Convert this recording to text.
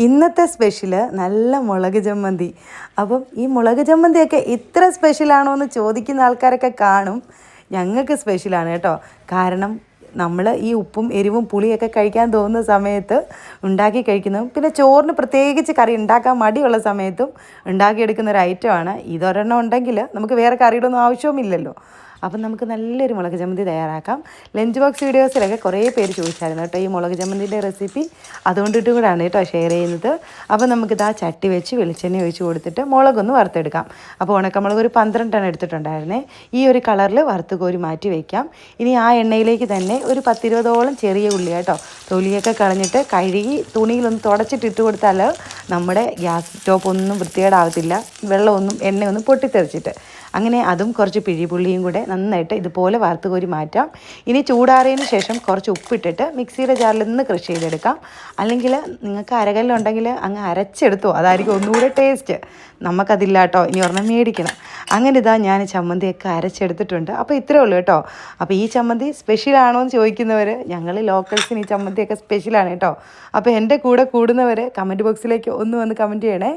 ഇന്നത്തെ സ്പെഷ്യൽ നല്ല മുളക് ചമ്മന്തി. അപ്പം ഈ മുളക് ചമ്മന്തിയൊക്കെ ഇത്ര സ്പെഷ്യലാണോ എന്ന് ചോദിക്കുന്ന ആൾക്കാരൊക്കെ കാണും. ഞങ്ങൾക്ക് സ്പെഷ്യലാണ് കേട്ടോ. കാരണം നമ്മൾ ഈ ഉപ്പും എരിവും പുളിയൊക്കെ കഴിക്കാൻ തോന്നുന്ന സമയത്ത് ഉണ്ടാക്കി കഴിക്കുന്നതും പിന്നെ ചോറിന് പ്രത്യേകിച്ച് കറി ഉണ്ടാക്കാൻ മടിയുള്ള സമയത്തും ഉണ്ടാക്കിയെടുക്കുന്ന ഒരു ഐറ്റമാണ് ഇതൊരെണ്ണം ഉണ്ടെങ്കിൽ നമുക്ക് വേറെ കറിയുടെ ഒന്നും ആവശ്യവുമില്ലല്ലോ. അപ്പം നമുക്ക് നല്ലൊരു മുളക് ചമ്മന്തി തയ്യാറാക്കാം. ലഞ്ച് ബോക്സ് വീഡിയോസിലൊക്കെ കുറേ പേര് ചോദിച്ചായിരുന്നു കേട്ടോ ഈ മുളക് ചമ്മന്തിന്റെ റെസിപ്പി അതുകൊണ്ടിട്ട് കൂടാണ് കേട്ടോ ഷെയർ ചെയ്യുന്നത്. അപ്പോൾ നമുക്കിത് ആ ചട്ടി വെച്ച് വെളിച്ചെണ്ണ ഒഴിച്ച് കൊടുത്തിട്ട് മുളകൊന്ന് വറുത്തെടുക്കാം. അപ്പോൾ ഉണക്കമുളക് ഒരു പന്ത്രണ്ടെണ്ണം എടുത്തിട്ടുണ്ടായിരുന്നേ ഈ ഒരു കളറിൽ വറുത്ത് കോരി മാറ്റി വയ്ക്കാം ഇനി ആ എണ്ണയിലേക്ക് തന്നെ ഒരു പത്തിരുപതോളം ചെറിയ ഉള്ളി കേട്ടോ തൊലിയൊക്കെ കളഞ്ഞിട്ട് കഴുകി തുണിയിലൊന്ന് തുടച്ചിട്ട് ഇട്ട് കൊടുത്താൽ നമ്മുടെ ഗ്യാസ് സ്റ്റോപ്പ് ഒന്നും വൃത്തികേടാവത്തില്ല വെള്ളമൊന്നും എണ്ണയൊന്നും പൊട്ടിത്തെറിച്ചിട്ട്. അങ്ങനെ അതും കുറച്ച് പിഴിപുള്ളിയും കൂടെ നന്നായിട്ട് ഇതുപോലെ വാർത്ത് കോരി മാറ്റാം. ഇനി ചൂടാറിയതിന് ശേഷം കുറച്ച് ഉപ്പിട്ടിട്ട് മിക്സിയുടെ ജാറിൽ നിന്ന് കൃഷി ചെയ്തെടുക്കാം. അല്ലെങ്കിൽ നിങ്ങൾക്ക് അരകല്ലുണ്ടെങ്കിൽ അങ്ങ് അരച്ചെടുത്തോ അതായിരിക്കും ഒന്നുകൂടെ ടേസ്റ്റ് നമുക്കതില്ല കേട്ടോ ഇനി ഒരെണ്ണം മേടിക്കണം. അങ്ങനെ ഇതാ ഞാൻ ചമ്മന്തിയൊക്കെ അരച്ചെടുത്തിട്ടുണ്ട്. അപ്പോൾ ഇത്രയേ ഉള്ളൂ കേട്ടോ. അപ്പോൾ ഈ ചമ്മന്തി സ്പെഷ്യലാണോ എന്ന് ചോദിക്കുന്നവർ ഞങ്ങൾ ലോക്കൽസിന് ഈ ചമ്മന്തിയൊക്കെ സ്പെഷ്യലാണ് കേട്ടോ. അപ്പോൾ എന്റെ കൂടെ കൂടുന്നവർ കമന്റ് ബോക്സിലേക്ക് ഒന്ന് വന്ന് കമന്റ് ചെയ്യണേ.